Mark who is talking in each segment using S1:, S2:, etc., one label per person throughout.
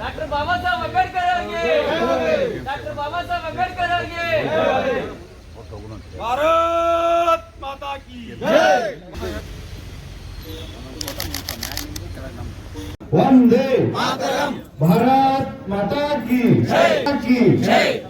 S1: Doctor बाबा Saheb Ambedkar doctor बाबा साहब आंबेडकर
S2: भारत माता की
S3: वंदे मातरम। भारत माता की जय। की जय।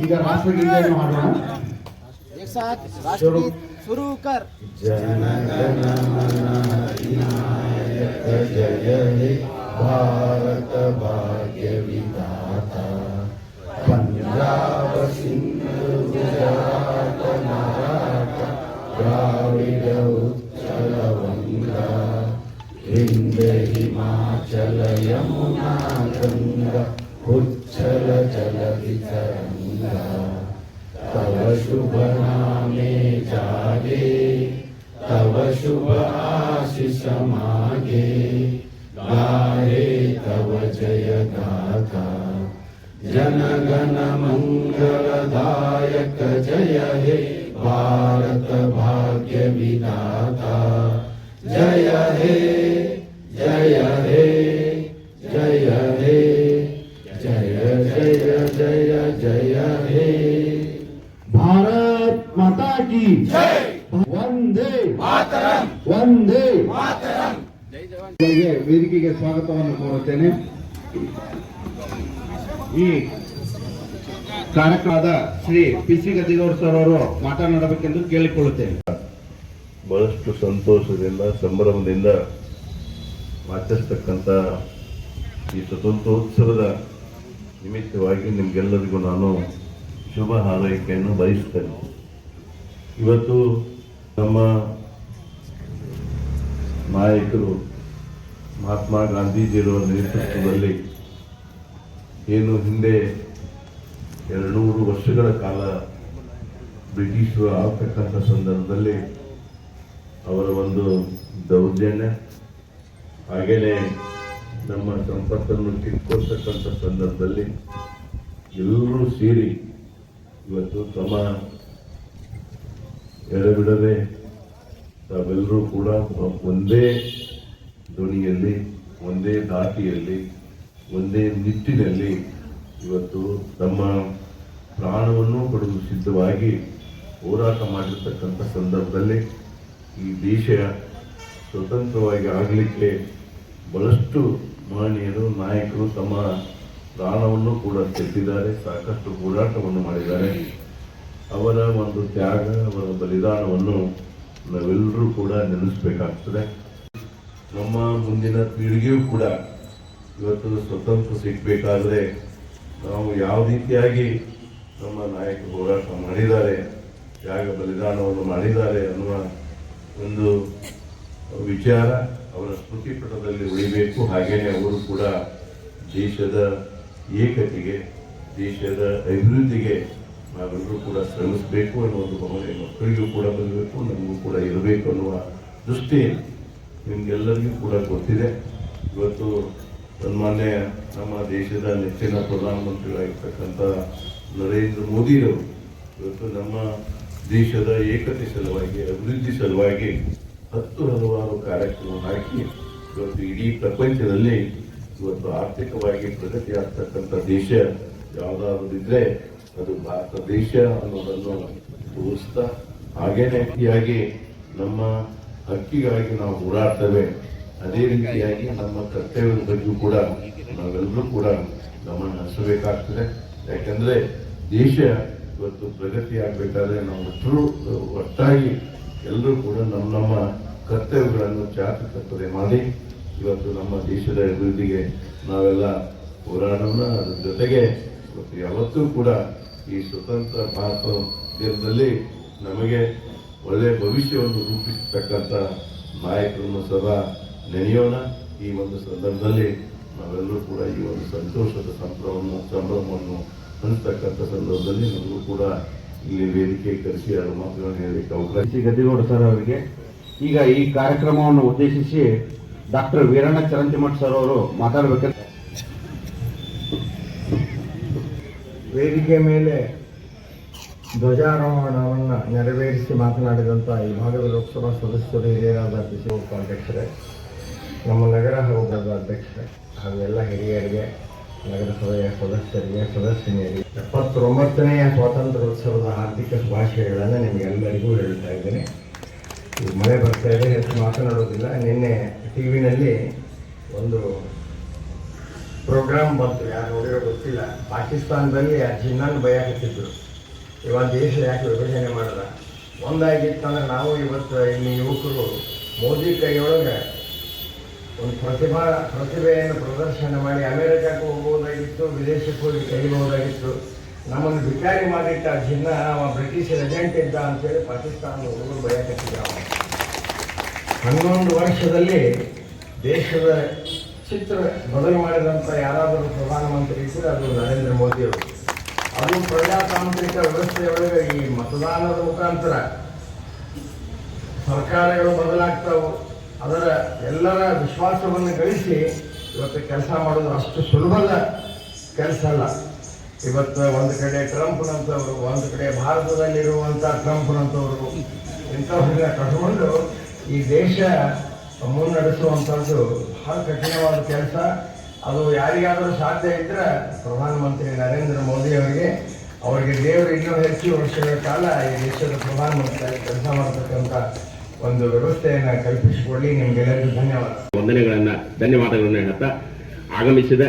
S2: इधर राष्ट्रगीत
S3: जय हो रहा
S4: एक साथ राष्ट्रगीत शुरू कर जन गण मन नायक
S3: जय हे भारत भाग्य विधाता पंजाब सिंह गुजरात मराठा द्राविड उत्तर वंगा हिंद हिमाचल यमुना गंगा उच्च जगदितरङ्गा शुभ नामे जागे, तव शुभ आशिष मागे। गाये तव जय गाथा मंगल दायक जय हे। भारत भाग्य विनाथ ವಂದೇ ವಂದೇ ವೇದಿಕೆಗೆ ಸ್ವಾಗತವನ್ನು ಕೋರುತ್ತೇನೆ. ಈ ಕಾರ್ಯಕ್ರಮದ Shri P C Gadigowda sir ಅವರು ಮಾತನಾಡಬೇಕೆಂದು ಕೇಳಿಕೊಳ್ಳುತ್ತೇನೆ.
S5: ಬಹಳಷ್ಟು ಸಂತೋಷದಿಂದ ಸಂಭ್ರಮದಿಂದ ಆಚರಿಸ್ತಕ್ಕಂಥ ಈ ಸ್ವತಂತ್ರೋತ್ಸವದ ನಿಮಿತ್ತವಾಗಿ ನಿಮಗೆಲ್ಲರಿಗೂ ನಾನು ಶುಭ ಹಾರೈಕೆಯನ್ನು ಬಯಸ್ತೇನೆ. ಇವತ್ತು ನಮ್ಮ ನಾಯಕರು ಮಹಾತ್ಮ ಗಾಂಧೀಜಿಯವರ ನೇತೃತ್ವದಲ್ಲಿ ಏನು ಹಿಂದೆ ಎರಡುನೂರು ವರ್ಷಗಳ ಕಾಲ ಬ್ರಿಟಿಷರು ಆಗ್ತಕ್ಕಂಥ ಸಂದರ್ಭದಲ್ಲಿ ಅವರ ಒಂದು ದೌರ್ಜನ್ಯ, ಹಾಗೆಯೇ ನಮ್ಮ ಸಂಪತ್ತನ್ನು ಕಿತ್ಕೊಳ್ತಕ್ಕಂಥ ಸಂದರ್ಭದಲ್ಲಿ ಎಲ್ಲರೂ ಸೇರಿ ಇವತ್ತು ತಮ್ಮ ಎಡೆಬಿಡದೆ ತಾವೆಲ್ಲರೂ ಕೂಡ ಒಂದೇ ಧ್ವನಿಯಲ್ಲಿ, ಒಂದೇ ದಾಟಿಯಲ್ಲಿ ಒಂದೇ ನಿಟ್ಟಿನಲ್ಲಿ ಇವತ್ತು ತಮ್ಮ ಪ್ರಾಣವನ್ನು ಕೊಡಲು ಸಿದ್ಧವಾಗಿ ಹೋರಾಟ ಮಾಡಿರ್ತಕ್ಕಂಥ ಸಂದರ್ಭದಲ್ಲಿ ಈ ದೇಶ ಸ್ವತಂತ್ರವಾಗಿ ಆಗಲಿಕ್ಕೆ ಬಹಳಷ್ಟು ಮಹನೀಯರು ನಾಯಕರು ತಮ್ಮ ಪ್ರಾಣವನ್ನು ಕೂಡ ತೆಗೆದಿದ್ದಾರೆ, ಸಾಕಷ್ಟು ಹೋರಾಟವನ್ನು ಮಾಡಿದ್ದಾರೆ. ಅವರ ಒಂದು ತ್ಯಾಗ ಅವರ ಬಲಿದಾನವನ್ನು ನಾವೆಲ್ಲರೂ ಕೂಡ ನೆನೆಸಬೇಕಾಗ್ತದೆ. ನಮ್ಮ ಮುಂದಿನ ಪೀಳಿಗೆಯೂ ಕೂಡ ಇವತ್ತು ಸ್ವತಂತ್ರ ಸಿಗಬೇಕಾದ್ರೆ ನಾವು ಯಾವ ರೀತಿಯಾಗಿ ನಮ್ಮ ನಾಯಕರು ಹೋರಾಟ ಮಾಡಿದ್ದಾರೆ, ತ್ಯಾಗ ಬಲಿದಾನವನ್ನು ಮಾಡಿದ್ದಾರೆ ಅನ್ನುವ ಒಂದು ವಿಚಾರ ಅವರ ಸ್ಮೃತಿ ಪಟದಲ್ಲಿ ಉಳಿಬೇಕು. ಹಾಗೆಯೇ ಅವರು ಕೂಡ ದೇಶದ ಏಕತೆಗೆ, ದೇಶದ ಅಭಿವೃದ್ಧಿಗೆ ನಾವೆಲ್ಲರೂ ಕೂಡ ಶ್ರಮಿಸಬೇಕು ಅನ್ನೋ ಒಂದು ಭಾವನೆ ಮಕ್ಕಳಿಗೂ ಕೂಡ ಬರಬೇಕು, ನಮಗೂ ಕೂಡ ಇರಬೇಕು ಅನ್ನುವ ದೃಷ್ಟಿ ನಿಮಗೆಲ್ಲರಿಗೂ ಕೂಡ ಗೊತ್ತಿದೆ. ಇವತ್ತು ಸನ್ಮಾನ್ಯ ನಮ್ಮ ದೇಶದ ನೆಚ್ಚಿನ ಪ್ರಧಾನಮಂತ್ರಿಗಳಾಗಿರ್ತಕ್ಕಂಥ ನರೇಂದ್ರ ಮೋದಿಯವರು ಇವತ್ತು ನಮ್ಮ ದೇಶದ ಏಕತೆ ಸಲುವಾಗಿ, ಅಭಿವೃದ್ಧಿ ಸಲುವಾಗಿ ಹತ್ತು ಹಲವಾರು ಕಾರ್ಯಕ್ರಮ ಹಾಕಿ ಇವತ್ತು ಇಡೀ ಪ್ರಪಂಚದಲ್ಲಿ ಇವತ್ತು ಆರ್ಥಿಕವಾಗಿ ಪ್ರಗತಿ ಆಗ್ತಕ್ಕಂಥ ದೇಶ ಯಾವುದಾದ್ರೂ ಇದ್ರೆ ಅದು ಭಾರತ ದೇಶ ಅನ್ನೋದನ್ನು ತೋರಿಸ್ತಾ ಹಾಗೇನೆ ರೀತಿಯಾಗಿ ನಮ್ಮ ಹಕ್ಕಿಗಾಗಿ ನಾವು ಹೋರಾಡ್ತೇವೆ. ಅದೇ ರೀತಿಯಾಗಿ ನಮ್ಮ ಕರ್ತವ್ಯದ ಬಗ್ಗೆಯೂ ಕೂಡ ನಾವೆಲ್ಲರೂ ಕೂಡ ಗಮನ ಹರಿಸಬೇಕಾಗ್ತದೆ. ಯಾಕಂದ್ರೆ ದೇಶ ಇವತ್ತು ಪ್ರಗತಿ ಆಗ್ಬೇಕಾದ್ರೆ ನಾವು ಒಟ್ಟಾಗಿ ಎಲ್ಲರೂ ಕೂಡ ನಮ್ಮ ನಮ್ಮ ಕರ್ತವ್ಯಗಳನ್ನು ಚಾಚುತ್ತದೆ ಮಾಡಿ ಇವತ್ತು ನಮ್ಮ ದೇಶದ ಅಭಿವೃದ್ಧಿಗೆ ನಾವೆಲ್ಲ ಹೋರಾಡೋಣ. ಅದ್ರ ಜೊತೆಗೆ ಇವತ್ತು ಯಾವತ್ತೂ ಕೂಡ ಈ ಸ್ವತಂತ್ರ ಭಾರತ ದೇಶದಲ್ಲಿ ನಮಗೆ ಒಳ್ಳೆಯ ಭವಿಷ್ಯವನ್ನು ರೂಪಿಸತಕ್ಕಂಥ ನಾಯಕರನ್ನು ಸದಾ ನೆನೆಯೋಣ. ಈ ಒಂದು ಸಂದರ್ಭದಲ್ಲಿ ನಾವೆಲ್ಲರೂ ಕೂಡ ಈ ಒಂದು ಸಂತೋಷದ ಸಂಭ್ರಮವನ್ನು ಸಂಭ್ರಮವನ್ನು ಹಂಚತಕ್ಕಂಥ ಸಂದರ್ಭದಲ್ಲಿ ನಮಗೂ ಕೂಡ ಇಲ್ಲಿ ವೇದಿಕೆ ಕರೆಸಿ ಎರಡು ಮಾತುಗಳನ್ನು ಹೇಳಲಿಕ್ಕೆ ಅವಕಾಶ
S3: ಗದ್ದಿಗೌಡ ಸರ್ ಅವರಿಗೆ. ಈಗ ಈ ಕಾರ್ಯಕ್ರಮವನ್ನು ಉದ್ದೇಶಿಸಿ ಡಾಕ್ಟರ್ ವೀರಣ್ಣ ಚರಂತಿಮಠ್ ಸರ್ ಅವರು ಮಾತಾಡಬೇಕಂತ
S6: ವೇದಿಕೆ ಮೇಲೆ ಧ್ವಜಾರೋಹಣವನ್ನು ನೆರವೇರಿಸಿ ಮಾತನಾಡಿದಂಥ ಈ ಭಾಗದ ಲೋಕಸಭಾ ಸದಸ್ಯರು ಹಿರಿಯರಾದ ಬಿಸಿಲೋಪ ಅಧ್ಯಕ್ಷರೇ, ನಮ್ಮ ನಗರ ಹೋಗದ ಅಧ್ಯಕ್ಷರೇ ಹಾಗೂ ಎಲ್ಲ ಹಿರಿಯರಿಗೆ, ನಗರಸಭೆಯ ಸದಸ್ಯರಿಗೆ, ಸದಸ್ಯನಿಯರಿಗೆ ಎಪ್ಪತ್ತೊಂಬತ್ತನೆಯ ಸ್ವಾತಂತ್ರ್ಯೋತ್ಸವದ ಹಾರ್ದಿಕ ಶುಭಾಶಯಗಳನ್ನು ನಿಮಗೆಲ್ಲರಿಗೂ ಹೇಳ್ತಾ ಇದ್ದೇನೆ. ಈ ಮಳೆ ಬರ್ತಾ ಇದೆ, ಹೆಚ್ಚು ಮಾತನಾಡೋದಿಲ್ಲ ನಿನ್ನೆ ಟಿ ವಿನಲ್ಲಿ ಒಂದು ಪ್ರೋಗ್ರಾಮ್ ಬಂತು, ಯಾರು ನೋಡಿರೋ ಗೊತ್ತಿಲ್ಲ. ಪಾಕಿಸ್ತಾನದಲ್ಲಿ ಆ ಭಯ ಬಯಕತ್ತಿದ್ರು. ಇವಾಗ ದೇಶ ಯಾಕೆ ವಿಭಜನೆ ಮಾಡದ? ಒಂದಾಗಿತ್ತಂದ್ರೆ ನಾವು ಇವತ್ತು ಇಲ್ಲಿ ಯುವಕರು ಮೋದಿ ಕೈಯೊಳಗೆ ಒಂದು ಪ್ರತಿಭಾ, ಪ್ರತಿಭೆಯನ್ನು ಪ್ರದರ್ಶನ ಮಾಡಿ ಅಮೆರಿಕಕ್ಕೆ ಹೋಗ್ಬೋದಾಗಿತ್ತು, ವಿದೇಶಕ್ಕೆ ಹೋಗಿ ಕೈಬಹುದಾಗಿತ್ತು ನಮ್ಮನ್ನು ಬಿಕಾರಿ ಮಾಡಿಟ್ಟ ಜಿನ್ನ, ಅವ ಬ್ರಿಟಿಷ್ ರೆಜೆಂಟ್ ಇದ್ದ ಅಂತೇಳಿ ಪಾಕಿಸ್ತಾನದ ಹುಡುಗರು ಅವ ಹನ್ನೊಂದು ವರ್ಷದಲ್ಲಿ ದೇಶದ ಚಿತ್ರ ಬದಲು ಮಾಡಿದಂಥ ಯಾರಾದರೂ ಪ್ರಧಾನಮಂತ್ರಿ ಇದ್ದರೆ ಅದು ನರೇಂದ್ರ ಮೋದಿಯವರು ಅದು ಪ್ರಜಾತಾಂತ್ರಿಕ ವ್ಯವಸ್ಥೆಯೊಳಗೆ ಈ ಮತದಾನದ ಮುಖಾಂತರ. ಸರ್ಕಾರಗಳು ಬದಲಾಗ್ತಾವು. ಅದರ ಎಲ್ಲರ ವಿಶ್ವಾಸವನ್ನು ಗಳಿಸಿ ಇವತ್ತು ಕೆಲಸ ಮಾಡೋದು ಅಷ್ಟು ಸುಲಭದ ಕೆಲಸ ಅಲ್ಲ. ಇವತ್ತು ಒಂದು ಕಡೆ ಟ್ರಂಪ್ನಂಥವ್ರು ಒಂದು ಕಡೆ ಭಾರತದಲ್ಲಿರುವಂಥ ಟ್ರಂಪ್ನಂಥವ್ರು ಇಂಥವ್ರನ್ನ ಕಟ್ಕೊಂಡು ಈ ದೇಶ ಮುನ್ನಡೆಸುವಂಥದ್ದು ಬಹಳ ಕಠಿಣವಾದ ಕೆಲಸ. ಅದು ಯಾರಿಗಾದರೂ ಸಾಧ್ಯ ಇದ್ದರೆ ಪ್ರಧಾನಮಂತ್ರಿ ನರೇಂದ್ರ ಮೋದಿ ಅವರಿಗೆ ಅವರಿಗೆ ದೇವರು ಇನ್ನೂ ಹೆಚ್ಚು ವರ್ಷಗಳ ಕಾಲ ಈ ದೇಶದ ಪ್ರಧಾನಮಂತ್ರಿಯಾಗಿ ಕೆಲಸ ಮಾಡತಕ್ಕಂಥ ಒಂದು ವ್ಯವಸ್ಥೆಯನ್ನು ಕಲ್ಪಿಸಿಕೊಳ್ಳಿ ನಿಮಗೆಲ್ಲರಿಗೂ ಧನ್ಯವಾದ.
S7: ವಂದನೆಗಳನ್ನು, ಧನ್ಯವಾದಗಳನ್ನು ಹೇಳುತ್ತಾ ಆಗಮಿಸಿದ.